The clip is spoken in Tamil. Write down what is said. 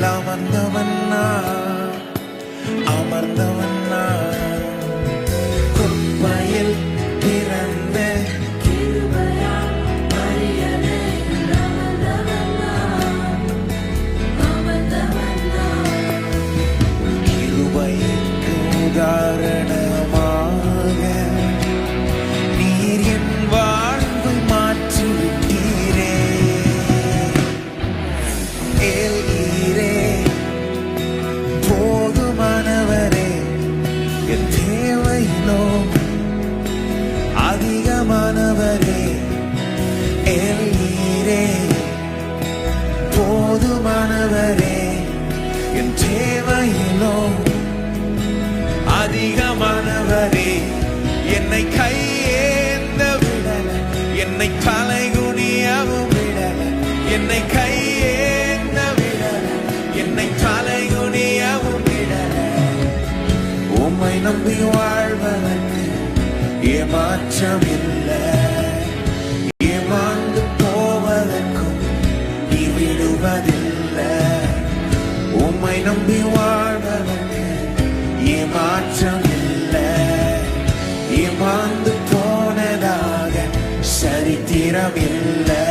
அமர்ந்தவன் நான். அமர்ந்தவன் நான். குப்பையில் பிறந்த கிருபையில் ஆண்டவரே என் தேவையிலோ அதிகமானவரே என்னை கையேந்த விடல என்னை தலைகுனியவும் விடல என்னை கையேந்த விடல என்னை தலைகுனியவும் விடல. உம்மை நம்பி வாழ்வதற்கு ஏமாற்றம் இல்லை நீ விடுவதில்லை. உம்மை நம்பி வாழ்வதற்கு ஏமாற்றம் இல்லை ஏமாந்து போனதாக சரித்திரம் இல்லை